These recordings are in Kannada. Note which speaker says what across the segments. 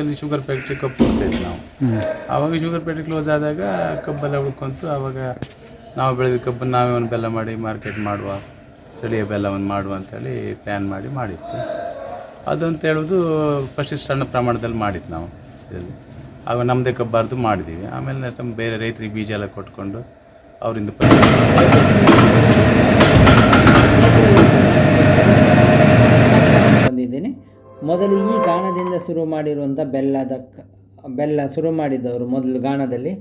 Speaker 1: ಇಲ್ಲಿ ಶುಗರ್ ಫ್ಯಾಕ್ಟ್ರಿ ಕಬ್ಬು ಕೊಡ್ತಾಯಿದ್ವಿ ನಾವು. ಆವಾಗ ಶುಗರ್ ಫ್ಯಾಕ್ಟ್ರಿ ಕ್ಲೋಸ್ ಆದಾಗ ಕಬ್ಬೆಲ್ಲ ಉಳ್ಕೊಂತು. ಆವಾಗ ನಾವು ಬೆಳೆದ ಕಬ್ಬನ್ನು ನಾವೇ ಒಂದು ಬೆಲ್ಲ ಮಾಡಿ ಮಾರ್ಕೆಟ್ ಮಾಡುವ ಸ್ಥಳೀಯ ಬೆಲ್ಲವನ್ನು ಮಾಡುವ ಅಂತೇಳಿ ಪ್ಲ್ಯಾನ್ ಮಾಡಿ ಮಾಡಿತ್ತು ಅದಂತ ಹೇಳೋದು ಫಸ್ಟ್ ಸಣ್ಣ ಪ್ರಮಾಣದಲ್ಲಿ ಮಾಡಿದ್ದು ನಾವು ಇದರಲ್ಲಿ ಆಗ ನಮ್ಮದೇ ಕಬ್ಬಾರ್ದು ಮಾಡಿದ್ದೀವಿ. ಆಮೇಲೆ ನೆಕ್ಸ್ಟ್ ಬೇರೆ ರೈತರಿಗೆ ಬೀಜ ಎಲ್ಲ ಕೊಟ್ಕೊಂಡು ಅವರಿಂದ
Speaker 2: ಬಂದಿದ್ದೀನಿ ಮೊದಲು ಈ ಗಾಣದಿಂದ ಶುರು ಮಾಡಿರುವಂಥ ಬೆಲ್ಲದ ಬೆಲ್ಲ ಶುರು ಮಾಡಿದ್ದವರು ಮೊದಲು ಗಾಣದಲ್ಲಿ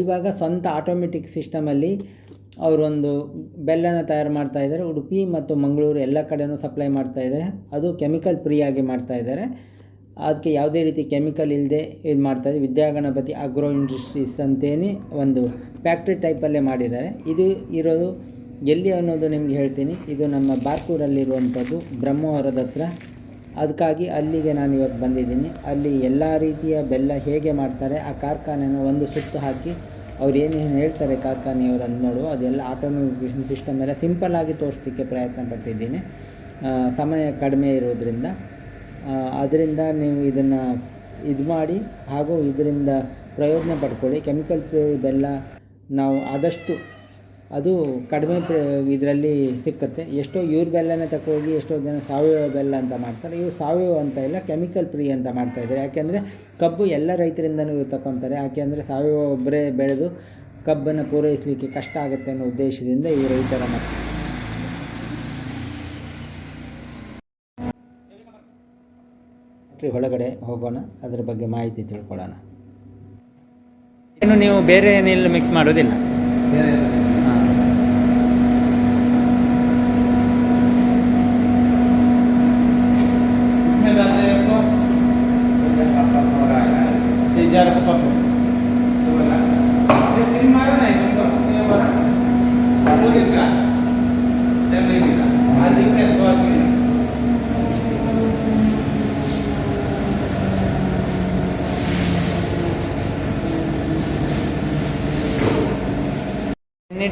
Speaker 2: ಇವಾಗ ಸ್ವಂತ ಆಟೋಮೆಟಿಕ್ ಸಿಸ್ಟಮಲ್ಲಿ ಅವರೊಂದು ಬೆಲ್ಲನ ತಯಾರು ಮಾಡ್ತಾ ಇದ್ದಾರೆ. ಉಡುಪಿ ಮತ್ತು ಮಂಗಳೂರು ಎಲ್ಲ ಕಡೆಯೂ ಸಪ್ಲೈ ಮಾಡ್ತಾ ಇದ್ದಾರೆ. ಅದು ಕೆಮಿಕಲ್ ಫ್ರೀ ಆಗಿ ಮಾಡ್ತಾ ಇದ್ದಾರೆ. ಅದಕ್ಕೆ ಯಾವುದೇ ರೀತಿ ಕೆಮಿಕಲ್ ಇಲ್ಲದೆ ಇದು ಮಾಡ್ತಾರೆ ವಿದ್ಯಾಗಣಪತಿ ಅಗ್ರೋ ಇಂಡಸ್ಟ್ರೀಸ್ ಅಂತೇನೆ ಒಂದು ಫ್ಯಾಕ್ಟ್ರಿ ಟೈಪಲ್ಲೇ ಮಾಡಿದ್ದಾರೆ. ಇದು ಇರೋದು ಎಲ್ಲಿ ಅನ್ನೋದು ನಿಮ್ಗೆ ಹೇಳ್ತೀನಿ. ಇದು ನಮ್ಮ ಬಾರ್ಕೂರಲ್ಲಿರುವಂಥದ್ದು ಬ್ರಹ್ಮವರದ ಹತ್ರ ಅದಕ್ಕಾಗಿ ಅಲ್ಲಿಗೆ ನಾನು ಇವತ್ತು ಬಂದಿದ್ದೀನಿ. ಅಲ್ಲಿ ಎಲ್ಲ ರೀತಿಯ ಬೆಲ್ಲ ಹೇಗೆ ಮಾಡ್ತಾರೆ, ಆ ಕಾರ್ಖಾನೆನ ಒಂದು ಸುತ್ತು ಹಾಕಿ ಅವ್ರು ಏನೇನು ಹೇಳ್ತಾರೆ ಕಾರ್ಖಾನೆಯವರು ಅಂತ ನೋಡುವ ಅದೆಲ್ಲ ಆಟೋಮೇಷನ್ ಸಿಸ್ಟಮ್ ಎಲ್ಲ ಸಿಂಪಲ್ಲಾಗಿ ತೋರಿಸ್ಲಿಕ್ಕೆ ಪ್ರಯತ್ನ ಪಟ್ಟಿದ್ದೀನಿ ಸಮಯ ಕಡಿಮೆ ಇರೋದರಿಂದ. ಅದರಿಂದ ನೀವು ಇದನ್ನು ಇದು ಮಾಡಿ ಹಾಗೂ ಇದರಿಂದ ಪ್ರಯೋಜನ ಪಡ್ಕೊಳ್ಳಿ. ಕೆಮಿಕಲ್ ಬೆಲ್ಲ ನಾವು ಆದಷ್ಟು ಅದು ಕಡಿಮೆ ಇದರಲ್ಲಿ ಸಿಕ್ಕುತ್ತೆ. ಎಷ್ಟೋ ಇವ್ರ ಬೆಲ್ಲನೇ ತಗೋಗಿ ಎಷ್ಟೋ ಜನ ಸಾವಯವ ಬೆಲ್ಲ ಅಂತ ಮಾಡ್ತಾರೆ. ಇವು ಸಾವಯವ ಅಂತ ಇಲ್ಲ, ಕೆಮಿಕಲ್ ಫ್ರೀ ಅಂತ ಮಾಡ್ತಾ ಇದ್ದಾರೆ. ಯಾಕೆಂದರೆ ಕಬ್ಬು ಎಲ್ಲ ರೈತರಿಂದನೂ ಇವ್ರು ತಗೊತಾರೆ ಯಾಕೆಂದರೆ ಸಾವಯವ ಒಬ್ಬರೇ ಬೆಳೆದು ಕಬ್ಬನ್ನು ಪೂರೈಸಲಿಕ್ಕೆ ಕಷ್ಟ ಆಗುತ್ತೆ ಅನ್ನೋ ಉದ್ದೇಶದಿಂದ ಈ ರೈತರ ಫ್ಯಾಕ್ಟ್ರಿ ಒಳಗಡೆ ಹೋಗೋಣ. ಅದರ ಬಗ್ಗೆ ಮಾಹಿತಿ ತಿಳ್ಕೊಳ್ಳೋಣ. ಏನು ನೀವು ಬೇರೆ ಏನಿಲ್ಲ ಮಿಕ್ಸ್ ಮಾಡೋದಿಲ್ಲ?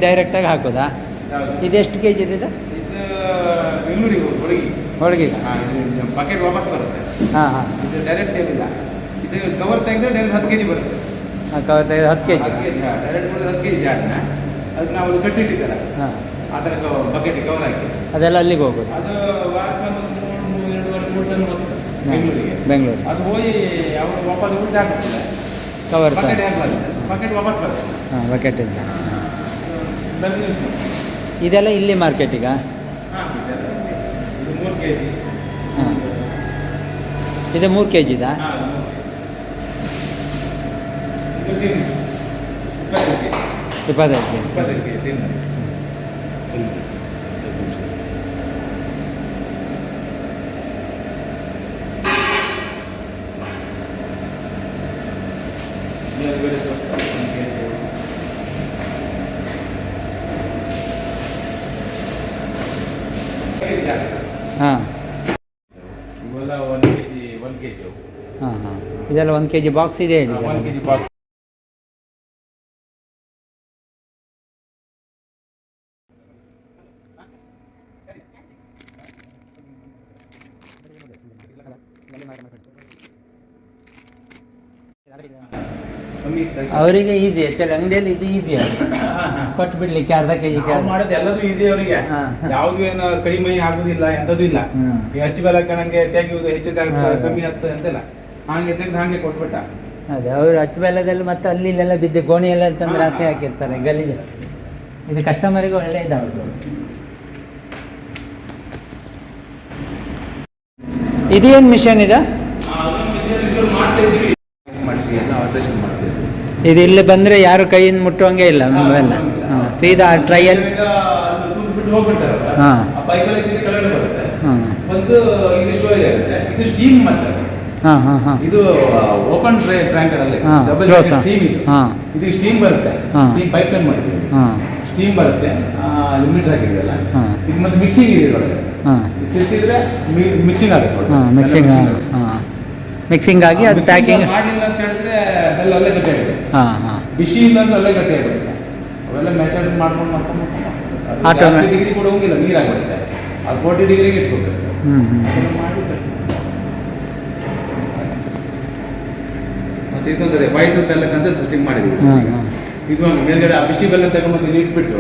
Speaker 2: ಡೈರೆಕ್ಟಾಗಿ ಹಾಕೋದಾ? ಇದೆಷ್ಟು ಕೆ ಜಿ ಇದೆ? ಹೋಳಿಗೆ
Speaker 1: ಬಕೆಟ್ ವಾಪಸ್ ಬರುತ್ತೆ.
Speaker 2: ಹಾಂ ಹಾಂ.
Speaker 1: ಇದು ಡೈರೆಕ್ಟ್ ಸೇಲ್ ಇಲ್ಲ. ಇದು ಕವರ್ ತೆಗೆದ್ರೆ ಡೈರೆಕ್ಟ್ ಹತ್ತು ಕೆ ಜಿ ಬರುತ್ತೆ.
Speaker 2: ಹಾಂ ಕವರ್ ತೆಗೆದು ಹತ್ತು ಕೆ ಜಿ
Speaker 1: ಡೈರೆಕ್ಟ್ ಹತ್ತು ಕೆ ಜಿ ಜಾಡನ್ನ ಅದಕ್ಕೆ ನಾವು ಅದು ಕಟ್ಟಿಟ್ಟಿದ್ದಲ್ಲ
Speaker 2: ಹಾಂ.
Speaker 1: ಆ ಥರ ಬಕೆಟ್ ಕವರ್ ಹಾಕಿ.
Speaker 2: ಅದೆಲ್ಲ ಅಲ್ಲಿಗೆ ಹೋಗೋದು?
Speaker 1: ಅದು ವಾರಕ್ಕೆ ಒಂದು ಮೂರು ಮೂರು ಎರಡೂವರೆ ಮೂರು ಟನ್ ಹೋಗ್ತದೆ ಬೆಂಗಳೂರಿಗೆ.
Speaker 2: ಬೆಂಗಳೂರು.
Speaker 1: ಅದು ಹೋಗಿ ಅವರು ವಾಪಸ್ ಊಟ
Speaker 2: ಕವರ್
Speaker 1: ಬಕೆಟ್ ಬಕೆಟ್ ವಾಪಸ್ ಬರ್ತದೆ
Speaker 2: ಹಾಂ ಬಕೆಟ್
Speaker 1: ಮಾಡಿ.
Speaker 2: ಇದೆಲ್ಲ ಇಲ್ಲಿ ಮಾರ್ಕೆಟಿಗ
Speaker 1: ಹಾಂ ಇದೆಲ್ಲ ಇದು ಮೂರು ಕೆ ಜಿ
Speaker 2: ಹಾಂ ಇದು ಮೂರು ಕೆ ಜಿದಾ
Speaker 1: ಹಾಂ ಇದು ಟಿನ್ ಇಪ್ಪತ್ತೈದು ಕೆ ಜಿ
Speaker 2: ಇಪ್ಪತ್ತೈದು ಕೆ ಜಿ
Speaker 1: ಇಪ್ಪತ್ತೈದು ಕೆ ಜಿ ಟಿನ್
Speaker 2: ಹಾಂ.
Speaker 1: ಇವೆಲ್ಲ one K G one K G
Speaker 2: ಹಾಂ ಹಾಂ. ಇದೆಲ್ಲ ಒಂದು ಕೆ ಜಿ ಬಾಕ್ಸ್ ಇದೆ ಹೇಳಿ.
Speaker 1: One K G box.
Speaker 2: ಅವರಿಗೆ ಈಸಿ ಆ್ಯಕ್ಚುಲಿ ಅಂಗಡಿಯಲ್ಲಿ ಇದು ಈಸಿ ಕೊಟ್ಟು ಬಿಡ್ಲಿಕ್ಕೆ ಅರ್ಧ
Speaker 1: ಕೆಜಿ ಮಾಡೋದು ಎಲ್ಲದೂ ಈಸಿ ಅವರಿಗೆ.
Speaker 2: ಹಾ.
Speaker 1: ಯಾವ್ದು ಏನು ಕಡಿಮೆ ಆಗುದಿಲ್ಲ ಎಂತದೂ ಇಲ್ಲ. ಹೆಚ್ಚು ಬೆಲೆ ಕಣಂಗೆ ತೆಗೆಯುವುದು ಹೆಚ್ಚು ಕಮ್ಮಿ ಆಗ್ತದೆ ಅಂತೆಲ್ಲ. ಹಾಗೆ ತೆಗೆದು ಹಾಗೆ ಕೊಟ್ಬಿಟ್ಟ.
Speaker 2: ಅದೇ ಅವ್ರು ಹತ್ತು ಬೆಲ್ಲದಲ್ಲಿ ಮತ್ತೆ ಅಲ್ಲಿ ಇಲ್ಲೆಲ್ಲ ಬಿದ್ದು ಗೋಣಿ ಎಲ್ಲ ತಂದ್ರೆ ಆಸೆ ಹಾಕಿರ್ತಾರೆ ಗಲೀಜು ಇದು ಕಸ್ಟಮರಿಗೆ ಒಳ್ಳೆ ಇದಾಗುತ್ತೆ ಇದೇನು ಮಿಷನ್ ಇದೆ?
Speaker 1: ಮಾಡಿಸಿ ಎಲ್ಲ ಆಲ್ಟ್ರೇಷನ್ ಮಾಡ್ತೀವಿ
Speaker 2: ಇದು ಇಲ್ಲಿ ಬಂದರೆ ಯಾರು ಕೈಯಿಂದ ಮುಟ್ಟುವಂಗೆ ಇಲ್ಲ ಬೆಲ್ಲ ಹಾಂ. ಸೀದಾ ಟ್ರೈಯಲ್ ಹಾಂ. ಹಾಂ. ಹಾಂ ಹಾಂ ಹಾಂ.
Speaker 1: ಇದು ಓಪನ್ ಅಲ್ಲಿ ಸ್ಟೀಮ್ ಇದು.
Speaker 2: ಹಾ.
Speaker 1: ಇದು ಸ್ಟೀಮ್ ಬರುತ್ತೆ. ಸ್ಟೀಮ್ ಪೈಪ್ ಲೈನ್ ಮಾಡಿದ್ದೀವಿ.
Speaker 2: ಹಾಂ.
Speaker 1: ಸ್ಟೀಮ್ ಬರುತ್ತೆ. ಇದು ಮತ್ತೆ ಮಿಕ್ಸಿಂಗ್ ಇದೆ ತಿರ್ಸಿದ್ರೆ ಮಿಕ್ಸಿಂಗ್ ಆಗುತ್ತೆ
Speaker 2: ಮಿಕ್ಸಿಂಗ್ ಮಿಕ್ಸಿಂಗ್ ಆಗಿ ಅದು ಪ್ಯಾಕಿಂಗ್
Speaker 1: ಮಾಡಿಲ್ಲ ಅಂತ ಹೇಳಿದ್ರೆ ಅಲ್ಲೇ
Speaker 2: ಹಾಂ ಹಾಂ.
Speaker 1: ಬಿಸಿ ಇಲ್ಲ ಅಂದ್ರೆ ಅಲ್ಲೇ ಗಟ್ಟಿ ಆಗುತ್ತೆ ಅವೆಲ್ಲ ಮೆಥಡ್ ಮಾಡ್ಕೊಂಡು ಮಾಡ್ಕೊಂಡು. ಡಿಗ್ರಿ ಕೂಡ ಹೋಗಿಲ್ಲ ನೀರಾಗ್ಬಿಡುತ್ತೆ. ಅದು ಫೋರ್ಟಿ ಡಿಗ್ರಿಗೆ ಇಟ್ಕೋಬೇಕು.
Speaker 2: ಮಾಡಿ ಹ್ಞೂ
Speaker 1: ಮತ್ತೆ ಇದೊಂದು ಇದೊಂದರೆ ಪಾಯಸದ ಬೆಲ್ಲಕ್ಕಂತ ಸೆಟ್ಟಿಂಗ್ ಮಾಡಿದ್ವಿ. ಇದು ಒಂದು ಮೇಲ್ಗಡೆ ಆ ಬಿಸಿ ಬೆಲ್ಲ ತಗೊಂಡು ಇಟ್ಬಿಟ್ಟು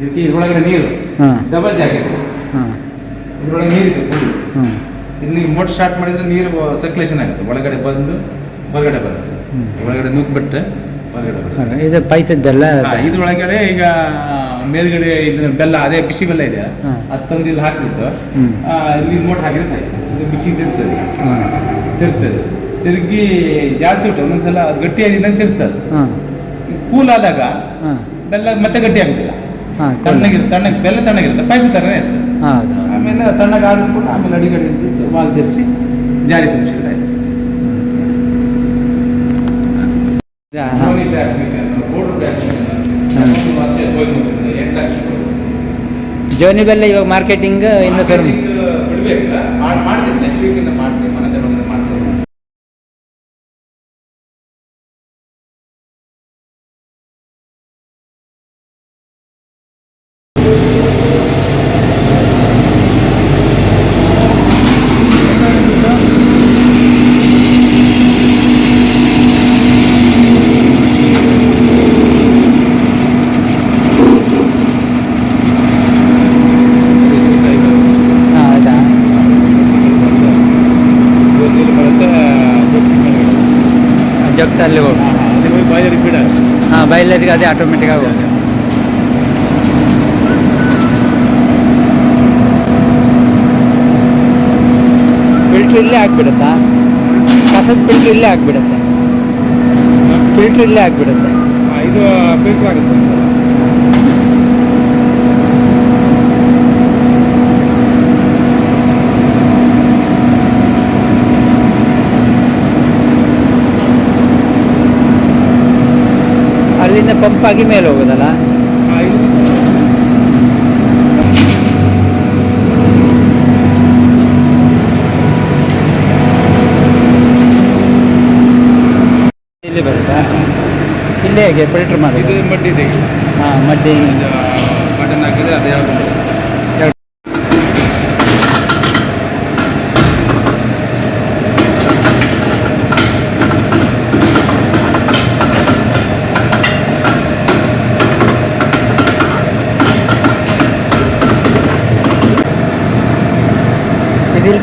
Speaker 1: ಇದಕ್ಕೆ ಇದ್ರೊಳಗಡೆ ನೀರು. ಡಬಲ್ ಜಾಕೆಟ್ ಇದ್ರೊಳಗೆ ನೀರಿದೆ ಫುಲ್ ಇಲ್ಲಿ ಮೋಟರ್ ಸ್ಟಾರ್ಟ್ ಮಾಡಿದ್ರೆ ನೀರು ಸರ್ಕ್ಯುಲೇಷನ್ ಆಗುತ್ತೆ. ಒಳಗಡೆ ಬಂದು ಹೊರಗಡೆ ಬರುತ್ತೆ. ಒಳಗಡೆ ಬಿಟ್ಟರೆ ಹೊರಗಡೆ ಬರುತ್ತೆ.
Speaker 2: ಇದು ಪಾಯಸದ ಬೆಲ್ಲ
Speaker 1: ಇದ್ರೊಳಗಡೆ ಈಗ ಮೇಲ್ಗಡೆ ಇದನ್ನ ಬೆಲ್ಲ ಅದೇ ಬಿಸಿ ಬೆಲ್ಲ ಇದೆ. ಅತ್ತೊಂದು ತಂದು ಇಲ್ಲಿ ಹಾಕ್ಬಿಟ್ಟು ಇಲ್ಲಿ ಮೋಟ್ ಹಾಕಿದ್ರೆ ಸಾಯ್ತು. ಇದು ಮಿಕ್ಸಿ ತಿರುಗ್ತದೆ.
Speaker 2: ಹಾಂ.
Speaker 1: ತಿರುಗ್ತದೆ. ತಿರುಗಿ ಜಾಸ್ತಿ ಉಂಟು ಒಂದೊಂದ್ಸಲ ಅದು ಗಟ್ಟಿಯಾಗಿದ್ದಂಗೆ ತಿರ್ಸ್ತದೆ.
Speaker 2: ಹಾಂ.
Speaker 1: ಕೂಲ್ ಆದಾಗ ಬೆಲ್ಲ ಮತ್ತೆ ಗಟ್ಟಿ ಆಗುದಿಲ್ಲ. ತಣ್ಣಗಿರುತ್ತೆ ತಣ್ಣಗೆ ಬೆಲ್ಲ ತಣ್ಣಗಿರುತ್ತೆ ಪಾಯಸ ಥರನೇ ಇರ್ತದೆ. ಆಮೇಲೆ ತಣ್ಣಗಾದ ಕೂಡ ಆಮೇಲೆ ಅಡಿಗಡೆ ಮಾಲ್ ತಿರ್ಸಿ ಜಾರಿ ತುಂಬಿಸಿದ್ರೆ ಆಯ್ತು.
Speaker 2: ಹಾಂ
Speaker 1: Dhoni back machine board back machine
Speaker 2: ಹ್ಮ್.
Speaker 1: ಒಂದು ವರ್ಷ ಹೋಗ್ಬಿಟ್ಟಿದೆ ಎಂಟು ಲಕ್ಷ ಕೊಟ್ಟು.
Speaker 2: ಜೋನಿ ಬೆಲ್ಲ ಇವಾಗ ಮಾರ್ಕೆಟಿಂಗ್ ಇನ್ನು
Speaker 1: ಮಾಡ್ತೀನಿ ನೆಕ್ಸ್ಟ್ ವೀಕಿಂದ ಮಾಡ್ತೀನಿ
Speaker 2: ಹಾಂ ಹೌದಾ
Speaker 1: ದೋಸೆಲಿ ಬರುತ್ತೆ
Speaker 2: ಜಗ್ತಲ್ಲಿ ಹೋಗಿ
Speaker 1: ಅಲ್ಲಿ ಹೋಗಿ ಬಾಜರಿಗೆ ಬಿಡ
Speaker 2: ಬಯಲರಿಗೆ ಅದೇ ಆಟೋಮೆಟಿಕ್ ಆಗಿ ಹೋಗುತ್ತೆ. ಫಿಲ್ಟ್ರ್ ಇಲ್ಲೇ ಆಗಿಬಿಡುತ್ತಾ? ಕಸದ ಫಿಲ್ಟ್ರ್ ಇಲ್ಲೇ ಆಗ್ಬಿಡುತ್ತೆ. ಫಿಲ್ಟ್ರ್ ಇಲ್ಲೇ ಆಗಿಬಿಡುತ್ತೆ.
Speaker 1: ಇದು ಫಿಲ್ಟ್ರ್ ಆಗುತ್ತೆ.
Speaker 2: ಅಲ್ಲಿಂದ ಮೇಲೆ ಹೋಗೋದಲ್ಲ? ಇಲ್ಲಿ ಬರುತ್ತಾ? ಇಲ್ಲೇ ಹೇಗೆ? ಮಾಡಿ
Speaker 1: ಮಡ್ಡಿ ಇದೆ
Speaker 2: ಹಾಂ ಮಡ್ಡಿ.
Speaker 1: ಮಟನ್ ಹಾಕಿದ್ರೆ ಅದು ಯಾವುದು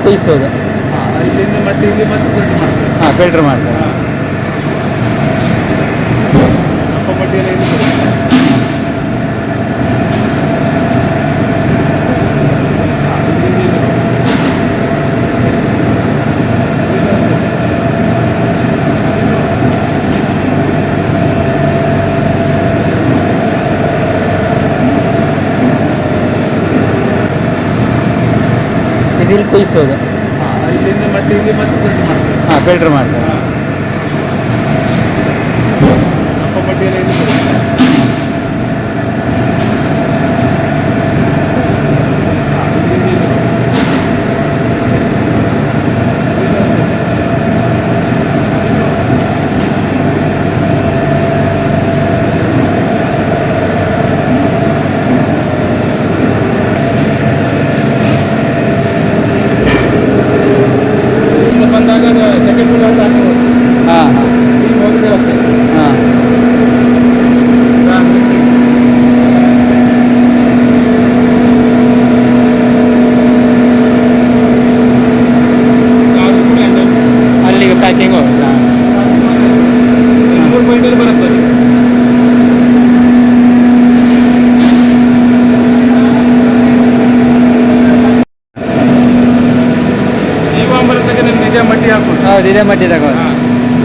Speaker 2: ಕುಯಿಸೋದು
Speaker 1: ಇಲ್ಲಿಂದ ಮತ್ತೆ ಇಲ್ಲಿ ಮತ್ತೆ ಫಿಲ್ಟರ್ ಮಾಡ್ತಾರೆ.
Speaker 2: ಹಾಂ ಫಿಲ್ಟ್ರ್ ಮಾಡ್ತಾರೆ.
Speaker 1: ಅಪ್ಪ ಆ, ಇಲ್ಲಿಂದ ಮತ್ತೆ ಇಲ್ಲಿ ಮತ್ತೆ ಫಿಲ್ಟರ್ ಮಾಡ್ತಾರೆ.
Speaker 2: ಹಾಂ ಫಿಲ್ಟ್ರ್ ಮಾಡ್ತಾರೆ.
Speaker 1: ಅಪ್ಪ ಮಡ್ಡಿಯೆಲ್ಲ ಇಲ್ಲಿ ಬರುತ್ತೆ. ಆ, ಇಲ್ಲಿ ಇಲ್ಲಿ ಬರುತ್ತೆ. ಇಲ್ಲಿಂದ ಬಂದಾಗ ಸೆಕೆಂಡ್ ಫುಲ್ ಅಂತ ಹಾಕಿ
Speaker 2: ಹಾಂ ಹಾಂ
Speaker 1: ಈಗ ಹೋಗಿದೆ ಹೋಗ್ತದೆ
Speaker 2: ಹಾಂ ಅಲ್ಲಿಗೆ ಪ್ಯಾಕಿಂಗ್ ಹೋಗುತ್ತಾ
Speaker 1: ಮೂರು ಪಾಯಿಂಟಲ್ಲಿ ಬರುತ್ತೆ ಅದು. ಜೀವಾಮೃತಕ್ಕೆ ನಿಮ್ಗೆ ಇದೇ ಮಟ್ಟಿ
Speaker 2: ಮಟ್ಟಿ ತಗೋದು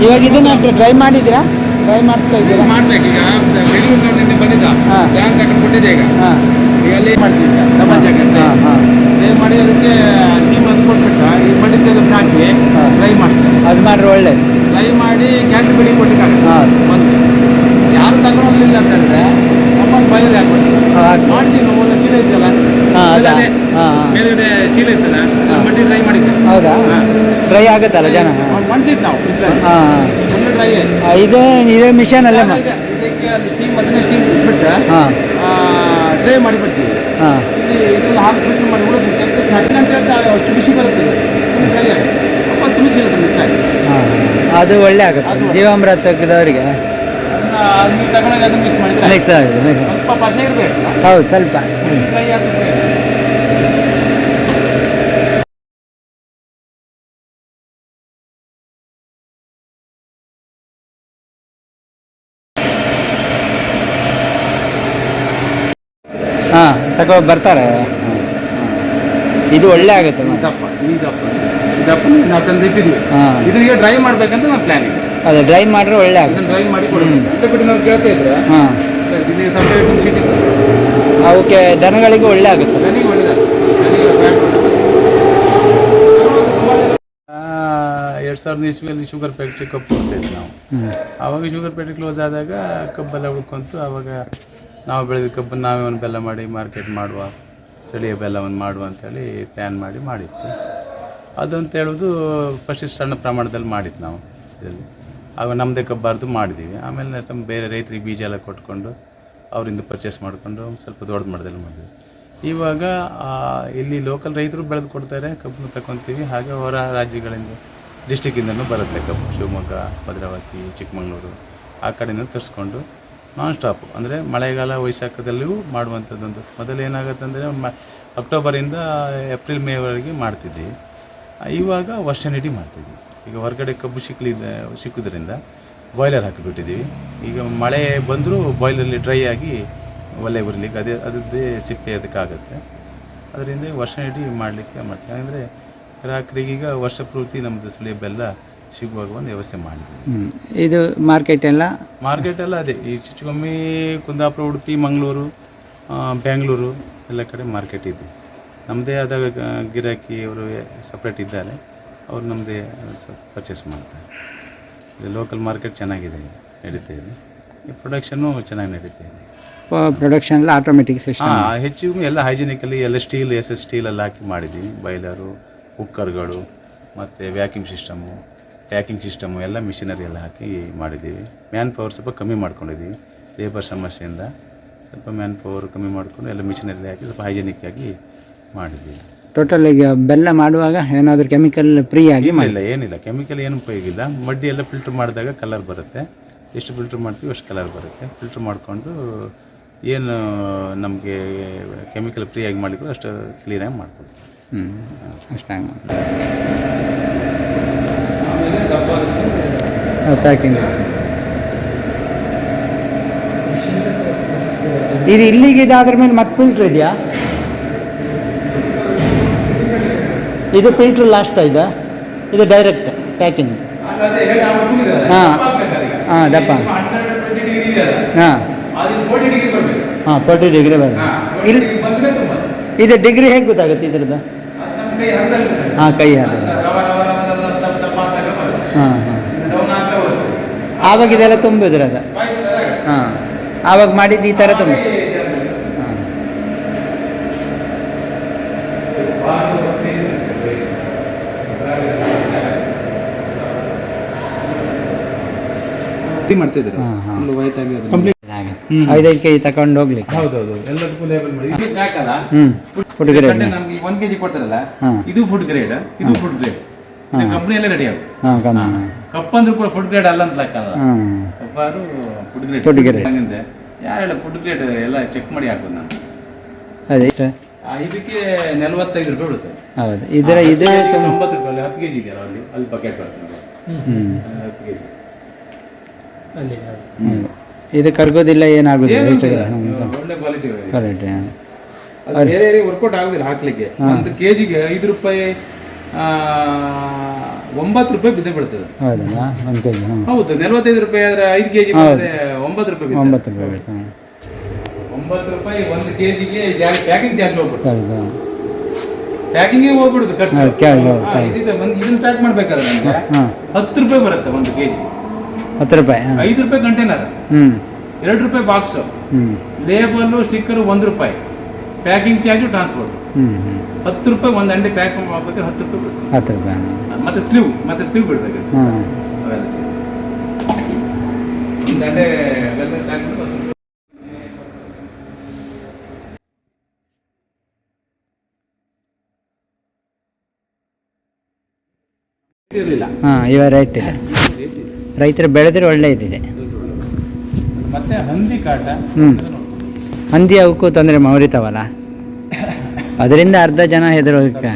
Speaker 2: ಇವಾಗ ಇದನ್ನ ಟ್ರೈ ಮಾಡಿದ್ದೀರಾ? ಟ್ರೈ ಮಾಡ್ತಾ ಇದ್ದೀರಾ?
Speaker 1: ಮಾಡ್ಬೇಕು ಈಗ. ಬೆಂಗಳೂರು ನಿನ್ನೆ ಬಂದಿದ್ದ.
Speaker 2: ಹಾ.
Speaker 1: ಬ್ಯಾಂಕ್ ಹಾಕೊಂಡು ಕೊಟ್ಟಿದ್ದೆ ಈಗ.
Speaker 2: ಹಾಂ.
Speaker 1: ಈಗ ಅಲ್ಲಿ ಮಾಡ್ತೀವಿ ಡಬಲ್ ಜಾಕೆಟ್
Speaker 2: ಹಾಂ. ಹಾಂ
Speaker 1: ಫ್ರೈ ಮಾಡಿ ಅದಕ್ಕೆ ಸ್ಟೀಮ್ ಅದು ಕೊಟ್ಬಿಟ್ಟು ಈ ಮಡಿಕೆ ಅದಕ್ಕೆ ಹಾಕಿ
Speaker 2: ಟ್ರೈ
Speaker 1: ಫ್ರೈ ಮಾಡಿಸ್ತಾರೆ
Speaker 2: ಅದು ಮಾಡ್ರೆ ಒಳ್ಳೆ
Speaker 1: ಟ್ರೈ ಮಾಡಿ ಕ್ಯಾಟ್ರಿ ಬಿಡಿ ಕೊಟ್ಟಿದ್ದಾರೆ
Speaker 2: ಹಾಂ.
Speaker 1: ಒಂದು ಯಾರು ತಗೊಂಡೋಗ್ಲಿಲ್ಲ ಅಂತ ಹೇಳಿದ್ರೆ ನಮ್ಮ ಬಯಲು ಹಾಕ್ಬಿಟ್ಟು
Speaker 2: ಹಾಕಿ
Speaker 1: ಮಾಡ್ತೀವಿ ನಾವು ಒಂದು ಚೀಲ ಇತ್ತಲ್ಲ
Speaker 2: ಹಾ, ಅದಾ? ಹಾ, ಹಾ.
Speaker 1: ಮೇಲ್ಗಡೆ ಚೀಲ ಇತ್ತಲ್ಲ ಟ್ರೈ ಮಾಡಿದ್ದೆ.
Speaker 2: ಹೌದಾ?
Speaker 1: ಟ್ರೈ
Speaker 2: ಡ್ರೈ ಆಗುತ್ತಲ್ಲ ಜನ?
Speaker 1: ಮನ್ಸಿತ್ತು ನಾವು ಬಿಸಿಲಲ್ಲಿ.
Speaker 2: ಹಾಂ.
Speaker 1: ಫುಲ್ ಡ್ರೈ
Speaker 2: ಇದು ಇದೇ ಮಿಷನ್ ಅಲ್ಲೇ ಮಾ
Speaker 1: ಇದಕ್ಕೆ ಅಲ್ಲಿ ಸ್ಟೀಮ್ ಅದನ್ನೇ ಸ್ಟೀಮ್ ಬಿಟ್ಬಿಟ್ಟು
Speaker 2: ಹಾಂ.
Speaker 1: ಡ್ರೈ ಮಾಡಿಬಿಡ್ತೀವಿ
Speaker 2: ಹಾಂ.
Speaker 1: ಇಲ್ಲಿ ಇದನ್ನ ಹಾಕಿ ಫಿಲ್ಟರ್ ಮಾಡಿ ಉಳಿದು ತೆಗೆದು ಹತ್ತು ಗಂಟೆ ಅಂತ ಅಷ್ಟು ಬಿಸಿ ಬರುತ್ತೆ ಡ್ರೈ ಆಗಿ ಅಪ್ಪ ತುಂಬ ಚೀಲ
Speaker 2: ಅದು ಒಳ್ಳೆ ಆಗುತ್ತೆ. ಜೀವಾಮೃತದವರಿಗೆ
Speaker 1: ಅದನ್ನ ನೀವು ತಗೊಂಡೋಗಿ ಅದನ್ನ ಮಿಕ್ಸ್ ಮಾಡಿದ್ರೆ
Speaker 2: ಮಿಕ್ಸ್ ಆಗಿದೆ mix.
Speaker 1: ಸ್ವಲ್ಪ ಪಸೆ ಇರಬೇಕು.
Speaker 2: ಹೌದು ಸ್ವಲ್ಪ.
Speaker 1: ಡ್ರೈ ಆಗುತ್ತೆ
Speaker 2: ಹಾಂ ತಗೋ ಬರ್ತಾರೆ. ಇದು ಒಳ್ಳೆ ಆಗುತ್ತೆ.
Speaker 1: ದಪ್ಪ ಈ ದಪ್ಪ ಈ ದಪ್ಪ ನಾವು ತಂದು ಇಟ್ಟಿದ್ವಿ
Speaker 2: ಹಾಂ.
Speaker 1: ಇದರಿಗೆ ಡ್ರೈ ಮಾಡ್ಬೇಕಂತ ನಮ್ಮ ಪ್ಲಾನ್ ಇದೆ
Speaker 2: ಅದೇ ಡ್ರೈ ಮಾಡಿದ್ರೆ ಒಳ್ಳೆ ಆಗುತ್ತೆ.
Speaker 1: ಅದನ್ನ ಡ್ರೈ ಮಾಡಿ ಬಿಟ್ಟು ನಾವು ಕೇಳ್ತಾ ಇದ್ರೆ
Speaker 2: ಹಾಂ.
Speaker 1: ಇಲ್ಲಿ ಸಪ್ರೇಟ್ ಶೀಟ್ ಇದೆ
Speaker 2: ಅವಕ್ಕೆ ದನಗಳಿಗೆ ಒಳ್ಳೆ ಆಗುತ್ತೆ.
Speaker 1: ನನಗೆ ಒಳ್ಳೇದು ಎರಡು ಸಾವಿರದ ಇಸ್ವಿಯಲ್ಲಿ ಶುಗರ್ ಫ್ಯಾಕ್ಟ್ರಿ ಕಬ್ಬು ಕೊಡ್ತಾಯಿದ್ವಿ ನಾವು.
Speaker 2: ಅವಾಗ
Speaker 1: ಆವಾಗ ಶುಗರ್ ಫ್ಯಾಕ್ಟ್ರಿ ಕ್ಲೋಸ್ ಆದಾಗ ಕಬ್ಬೆಲ್ಲ ಉಳ್ಕೊಂತು ಆವಾಗ ನಾವು ಬೆಳೆದ ಕಬ್ಬನ್ನು ನಾವೇ ಒಂದು ಬೆಲ್ಲ ಮಾಡಿ ಮಾರ್ಕೆಟ್ ಮಾಡುವ, ಸ್ಥಳೀಯ ಬೆಲ್ಲವನ್ನು ಮಾಡುವ ಅಂಥೇಳಿ ಪ್ಲ್ಯಾನ್ ಮಾಡಿ ಮಾಡಿತ್ತು ಅದಂತ ಹೇಳೋದು ಫಸ್ಟ್ ಸಣ್ಣ ಪ್ರಮಾಣದಲ್ಲಿ ಮಾಡಿದ್ದು ನಾವು ಇದರಲ್ಲಿ. ಆಗ ನಮ್ಮದೇ ಕಬ್ಬಾರ್ದು ಮಾಡಿದ್ದೀವಿ. ಆಮೇಲೆ ಸ್ವಲ್ಪ ಬೇರೆ ರೈತರಿಗೆ ಬೀಜ ಎಲ್ಲ ಕೊಟ್ಕೊಂಡು ಅವರಿಂದ ಪರ್ಚೇಸ್ ಮಾಡಿಕೊಂಡು ಸ್ವಲ್ಪ ದೊಡ್ಡ ಮಟ್ಟದಲ್ಲಿ ಮಾಡಿದ್ವಿ. ಇವಾಗ ಇಲ್ಲಿ ಲೋಕಲ್ ರೈತರು ಬೆಳೆದು ಕೊಡ್ತಾರೆ, ಕಬ್ಬನ್ನು ತಗೊತೀವಿ ಹಾಗೆ ಹೊರ ರಾಜ್ಯಗಳಿಂದ ಡಿಸ್ಟಿಕ್ಕಿಂದನೂ ಬರುತ್ತೆ ಕಬ್ಬು. ಶಿವಮೊಗ್ಗ, ಭದ್ರಾವತಿ, ಚಿಕ್ಕಮಗಳೂರು ಆ ಕಡೆಯಿಂದ ತರಿಸ್ಕೊಂಡು ನಾನ್ ಸ್ಟಾಪ್ ಅಂದರೆ ಮಳೆಗಾಲ ವೈಶಾಖದಲ್ಲಿಯೂ ಮಾಡುವಂಥದ್ದೊಂದು ಮೊದಲು ಏನಾಗುತ್ತೆ ಅಂದರೆ ಮ, ಅಕ್ಟೋಬರಿಂದ ಏಪ್ರಿಲ್ ಮೇವರೆಗೆ ಮಾಡ್ತಿದ್ವಿ. ಇವಾಗ ವರ್ಷನಿಡೀ ಮಾಡ್ತಿದ್ವಿ. ಈಗ ಹೊರಗಡೆ ಕಬ್ಬು ಸಿಕ್ಕಲಿದ್ದ ಸಿಕ್ಕೋದ್ರಿಂದ ಬಾಯ್ಲರ್ ಹಾಕಿಬಿಟ್ಟಿದ್ದೀವಿ. ಈಗ ಮಳೆ ಬಂದರೂ ಬಾಯ್ಲರಲ್ಲಿ ಡ್ರೈ ಆಗಿ ಒಲೆ ಬರಲಿಕ್ಕೆ ಅದೇ ಅದದ್ದೇ ಸಿಪ್ಪೆ ಅದಕ್ಕಾಗತ್ತೆ. ಅದರಿಂದ ವರ್ಷ ಇಡೀ ಮಾಡಲಿಕ್ಕೆ ಮಾಡ್ತೀವಿ. ಅಂದರೆ ಗ್ರಾಹಕರಿಗೀಗ ವರ್ಷ ಪೂರ್ತಿ ನಮ್ಮದು ಬೆಲ್ಲ ಸಿಗುವಾಗ ಒಂದು ವ್ಯವಸ್ಥೆ ಮಾಡಿದ್ವಿ.
Speaker 2: ಇದು ಮಾರ್ಕೆಟ್ ಎಲ್ಲ?
Speaker 1: ಮಾರ್ಕೆಟ್ ಎಲ್ಲ ಅದೇ. ಈ ಚಿಚ್ಚುಕಮ್ಮಿ ಕುಂದಾಪುರ ಉಡುಪಿ ಮಂಗಳೂರು ಬೆಂಗಳೂರು ಎಲ್ಲ ಕಡೆ ಮಾರ್ಕೆಟ್ ಇದೆ. ನಮ್ಮದೇ ಆದ ಗಿರಾಕಿ ಅವರು ಸಪ್ರೇಟ್ ಇದ್ದಾರೆ. ಅವರು ನಮ್ಮದೇ ಪರ್ಚೇಸ್ ಮಾಡ್ತಾರೆ. ಇಲ್ಲಿ ಲೋಕಲ್ ಮಾರ್ಕೆಟ್ ಚೆನ್ನಾಗಿದೆ ನಡೀತಾ ಇದೆ. ಈ ಪ್ರೊಡಕ್ಷನ್ನು ಚೆನ್ನಾಗಿ ನಡೀತಾ ಇದೆ.
Speaker 2: ಪ್ರೊಡಕ್ಷನ್ ಎಲ್ಲ ಆಟೋಮೆಟಿಕ್ ಸಿಸ್ಟಮ್
Speaker 1: ಹಾಂ ಹೆಚ್ಚು ಎಲ್ಲ ಹೈಜಿನಿಕಲಿ ಎಲ್ಲ ಸ್ಟೀಲ್ ಎಸ್ ಎಸ್ ಸ್ಟೀಲೆಲ್ಲ ಹಾಕಿ ಮಾಡಿದ್ವಿ. ಬಾಯ್ಲರು ಕುಕ್ಕರ್ಗಳು ಮತ್ತು ವ್ಯಾಕ್ಯೂಮ್ ಸಿಸ್ಟಮು ಪ್ಯಾಕಿಂಗ್ ಸಿಸ್ಟಮ್ ಎಲ್ಲ ಮಿಷಿನರಿ ಎಲ್ಲ ಹಾಕಿ ಮಾಡಿದ್ದೀವಿ. ಮ್ಯಾನ್ ಪವರ್ ಸ್ವಲ್ಪ ಕಮ್ಮಿ ಮಾಡ್ಕೊಂಡಿದ್ದೀವಿ. ಲೇಬರ್ ಸಮಸ್ಯೆಯಿಂದ ಸ್ವಲ್ಪ ಮ್ಯಾನ್ ಪವರ್ ಕಮ್ಮಿ ಮಾಡಿಕೊಂಡು ಎಲ್ಲ ಮಿಷಿನರಿ ಹಾಕಿ ಸ್ವಲ್ಪ ಹೈಜೆನಿಕ್ ಆಗಿ ಮಾಡಿದ್ದೀವಿ.
Speaker 2: ಟೋಟಲ್ ಈಗ ಬೆಲ್ಲ ಮಾಡುವಾಗ ಏನಾದರೂ ಕೆಮಿಕಲ್ ಫ್ರೀ ಆಗಿ
Speaker 1: ಮಾಡಿಲ್ಲ ಏನಿಲ್ಲ. ಕೆಮಿಕಲ್ ಏನು ಉಪಯೋಗಿಲ್ಲ ಮಡ್ಡಿ ಎಲ್ಲ ಫಿಲ್ಟ್ರ್ ಮಾಡಿದಾಗ ಕಲರ್ ಬರುತ್ತೆ. ಎಷ್ಟು ಫಿಲ್ಟ್ರ್ ಮಾಡ್ತೀವಿ ಅಷ್ಟು ಕಲರ್ ಬರುತ್ತೆ. ಫಿಲ್ಟ್ರ್ ಮಾಡಿಕೊಂಡು ಏನು ನಮಗೆ ಕೆಮಿಕಲ್ ಫ್ರೀ ಆಗಿ ಮಾಡಿದ್ರು ಅಷ್ಟು ಕ್ಲೀನಾಗಿ ಮಾಡ್ಕೊಡ್ತೀವಿ
Speaker 2: ಹ್ಞೂ ಅಷ್ಟಾಗಿ ಪ್ಯಾಕಿಂಗ್ ಇದು ಇಲ್ಲಿಗೆ ಇದಾದ್ರ ಮೇಲೆ ಮತ್ತೆ ಫಿಲ್ಟ್ರ್ ಇದೆಯಾ? ಇದು ಫಿಲ್ಟ್ರ್ ಲಾಸ್ಟ್ ಇದೆ? ಇದು ಡೈರೆಕ್ಟ್ ಪ್ಯಾಕಿಂಗ್ ಹಾಂ. ಹಾಂ ದಪ್ಪ. ಹಾಂ. ಹಾಂ ಫೋರ್ಟಿ ಡಿಗ್ರಿ ಬರುತ್ತೆ ಇಲ್ಲಿ ಇದು ಡಿಗ್ರಿ ಹೇಗೆ ಗೊತ್ತಾಗುತ್ತೆ ಇದ್ರದ್ದು? ಹಾಂ ಕೈ ಹಾಗೆ ಹಾಂ ಹಾಂ ಆವಾಗ ಇದೆಲ್ಲ ತುಂಬಿದ್ರದ ಹಾಂ. ಆವಾಗ ಮಾಡಿದ್ದು ಈ ಥರ ತುಂಬ ಐದೈದು ಕೆಜಿ ತಕೊಂಡು ಹೋಗ್ಲಿಕ್ಕೆ. ಫುಡ್ ಗ್ರೇಡ್
Speaker 1: ಒನ್ ಕೆಜಿ ಕೊಡ್ತಾರಲ್ಲ ಇದು ಫುಡ್ ಗ್ರೇಡ್ ಇದು ಫುಡ್ ಗ್ರೇಡ್ ರೆಡಿ ಆಗುತ್ತೆ. ಕಪ್ ಅಂದ್ರೂ ಕೂಡ ಫುಡ್ ಗ್ರೇಡ್ ಅಲ್ಲ ಅಂತ ಲೆಕ್ಕಲ್ಲ ಕಪ್ಪಾರು ಫುಡ್ ಗ್ರೇಡ್
Speaker 2: ಫುಡ್ ಗ್ರೇಡ್
Speaker 1: ಹಂಗಂತೆ ಹೇಳ ಫುಡ್ ಗ್ರೇಡ್ ಎಲ್ಲ ಚೆಕ್ ಮಾಡಿ ಹಾಕೋದು ನಾನು.
Speaker 2: ಅದೇ.
Speaker 1: ಆ, ಇದಕ್ಕೆ ನಲವತ್ತೈದು ರೂಪಾಯಿ ಬೀಳುತ್ತೆ.
Speaker 2: ಹೌದು. ಇದರ ಇದು
Speaker 1: ತೊಂಬತ್ತು ರೂಪಾಯಿ ಅಲ್ಲಿ ಹತ್ತು ಕೆಜಿ ಇದೆಯಲ್ಲ ಅಲ್ಲಿ ಅಲ್ಲಿ ಬಕೆಟ್ ಬರ್ತದೆ
Speaker 2: ಹ್ಞೂ
Speaker 1: ಅಲ್ಲಿ ಹತ್ತು ಕೆಜಿ.
Speaker 2: ಹ್ಮ್. ಇದು ಕರ್ಗೋದಿಲ್ಲ ಏನಾಗೋದಿಲ್ಲ
Speaker 1: ಒಳ್ಳೆ ಕ್ವಾಲಿಟಿ
Speaker 2: ಕರೆಕ್ಟ್
Speaker 1: ಅದು ಬೇರೆ ಬೇರೆ ವರ್ಕೌಟ್ ಆಗುದಿಲ್ಲ ಹಾಕ್ಲಿಕ್ಕೆ. ಒಂದು ಕೆಜಿಗೆ ಐದು ರೂಪಾಯಿ ಆ, ಒಂಬತ್ತು ರೂಪಾಯಿ ಬಿದ್ದೆ
Speaker 2: ಬಿಡ್ತದೆ. ಒಂದು ಕೆ ಜಿ
Speaker 1: ಹೌದು ನಲವತ್ತೈದು ರೂಪಾಯಿ ಆದ್ರೆ ಐದು ಕೆಜಿ ಬಂದ್ರೆ ಒಂಬತ್ತು ರೂಪಾಯಿ.
Speaker 2: ಒಂಬತ್ತು ರೂಪಾಯಿ ಬೇಕು
Speaker 1: ಒಂಬತ್ತು ರೂಪಾಯಿ ಒಂದು ಕೆಜಿಗೆ ಪ್ಯಾಕಿಂಗ್ ಚಾರ್ಜ್ ಹೋಗ್ಬಿಡುತ್ತೆ.
Speaker 2: ಪ್ಯಾಕಿಂಗೇ
Speaker 1: ಪ್ಯಾಕಿಂಗ್ ಹೋಗ್ಬಿಡುದು ಖರ್ಚು.
Speaker 2: ಹೌದು, charge ಹೌದು,
Speaker 1: ಹಾ, ಇದಿದೆ, ಒಂದು ಇದನ್ನ ಪ್ಯಾಕ್ ಮಾಡ್ಬೇಕಾದ್ರೆ ನಮ್ಗೆ
Speaker 2: ಹಾಂ
Speaker 1: ಹತ್ತು ರೂಪಾಯಿ ಬರುತ್ತೆ ಒಂದು ಕೆಜಿ.
Speaker 2: ಹತ್ತು ರೂಪಾಯಿ ಹಾಂ.
Speaker 1: ಐದು ರೂಪಾಯಿ ಕಂಟೈನರ್
Speaker 2: ಹ್ಞೂ
Speaker 1: ಎರಡು ರೂಪಾಯಿ ಬಾಕ್ಸು
Speaker 2: ಹ್ಞೂ
Speaker 1: ಲೇಬಲ್ಲು ಸ್ಟಿಕ್ಕರು ಒಂದು ರೂಪಾಯಿ. ಪ್ಯಾಕಿಂಗ್ ಚಾರ್ಜು ಟ್ರಾನ್ಸ್ಪೋರ್ಟ್
Speaker 2: ಹ್ಞೂ ಹ್ಞೂ
Speaker 1: ಹತ್ತು ರೂಪಾಯಿ ಒಂದು ಅಂಡೆ ಪ್ಯಾಕ್ ಮಾಡ್ಬೇಕಾದ್ರೆ ಹತ್ತು ರೂಪಾಯಿ
Speaker 2: ಹತ್ತು ರೂಪಾಯಿ
Speaker 1: ಮತ್ತೆ ಸ್ಲೀವ್ ಮತ್ತೆ ಸ್ಲೀವ್ ಬಿಡ್ಬೇಕು
Speaker 2: ಹಾಂ
Speaker 1: ಅವೆಲ್ಲ ಸೇರಿ. ಒಂದು ಅಂಡೆ ಅವೆಲ್ಲ ಪ್ಯಾಕ್ ಮಾಡಿ ಇರಲಿಲ್ಲ.
Speaker 2: ಹಾಂ ಇವ ರೇಟ್ ಇದೆ. ರೈತರು ಬೆಳೆದ್ರೆ ಒಳ್ಳೆ ಇದೆ
Speaker 1: ಮತ್ತೆ ಹಂದಿ ಕಾಟ.
Speaker 2: ಹ್ಮ್. ಹಂದಿ ಅವಕ್ಕೂ ತೊಂದರೆ ಮೌರಿತಾವಲ್ಲ ಅದರಿಂದ ಅರ್ಧ ಜನ ಹೆದರೋಕೆ